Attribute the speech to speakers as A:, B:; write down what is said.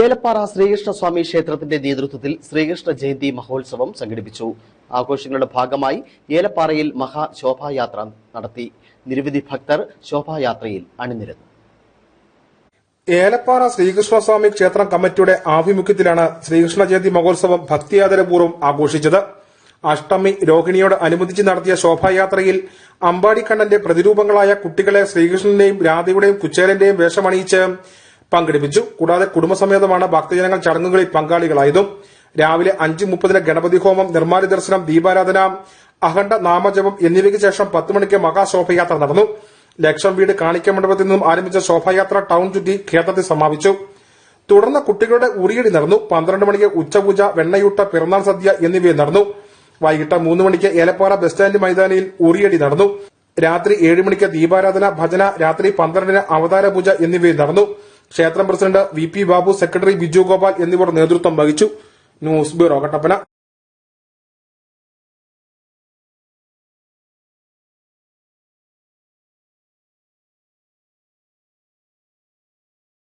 A: ഏലപ്പാറ ശ്രീകൃഷ്ണസ്വാമി ക്ഷേത്രത്തിന്റെ നേതൃത്വത്തിൽ ശ്രീകൃഷ്ണ ജയന്തി മഹോത്സവം സംഘടിപ്പിച്ചു. ആഘോഷങ്ങളുടെ ഭാഗമായി ഏലപ്പാറയിൽ മഹാശോഭായാത്ര നടത്തി. നിരവധി ഭക്തർ ശോഭായാത്രയിൽ അണിനിരന്നു.
B: ഏലപ്പാറ ശ്രീകൃഷ്ണസ്വാമി ക്ഷേത്രം കമ്മിറ്റിയുടെ ആഭിമുഖ്യത്തിലാണ് ശ്രീകൃഷ്ണ ജയന്തി മഹോത്സവം ഭക്തിയാദരപൂർവം ആഘോഷിച്ചത്. അഷ്ടമി രോഹിണിയോട് അനുബന്ധിച്ച് നടത്തിയ ശോഭായാത്രയിൽ അമ്പാടിക്കണ്ണന്റെ പ്രതിരൂപങ്ങളായ കുട്ടികളെ ശ്രീകൃഷ്ണന്റെയും രാധയുടെയും കുച്ചേലന്റെയും വേഷമണിയിച്ച് പങ്കെടുപ്പിച്ചു. കൂടാതെ കുടുംബസമേതമാണ് ഭക്തജനങ്ങൾ ചടങ്ങുകളിൽ പങ്കാളികളായതും. രാവിലെ അഞ്ച് മുപ്പതിന് ഗണപതി ഹോമം നിർമ്മാല്യ ദർശനം ദീപാരാധന അഖണ്ഡ നാമജപം എന്നിവയ്ക്ക് ശേഷം പത്ത് മണിക്ക് മഹാശോഭയാത്ര നടന്നു. ലക്ഷം വീട് കാണിക്ക മണ്ഡപത്തിൽ നിന്നും ആരംഭിച്ച ശോഭായാത്ര ടൗൺ ചുറ്റി ക്ഷേത്രത്തിൽ സമാപിച്ചു. തുടർന്ന് കുട്ടികളുടെ ഉറിയടി നടന്നു. പന്ത്രണ്ട് മണിക്ക് ഉച്ചപൂജ വെണ്ണയൂട്ട പിറന്നാൾ സദ്യ എന്നിവയും നടന്നു. വൈകിട്ട് മൂന്ന് മണിക്ക് ഏലപ്പാറ ബസ് സ്റ്റാൻഡ് മൈതാനിയിൽ ഉറിയടി നടന്നു. രാത്രി ഏഴ് മണിക്ക് ദീപാരാധന ഭജന രാത്രി പന്ത്രണ്ടിന് അവതാര പൂജ എന്നിവയും നടന്നു. ക്ഷേത്രം president V P Babu secretary Biju Gopal എന്നിവർ നേതൃത്വം വഹിച്ചു. News bureau Kattappana.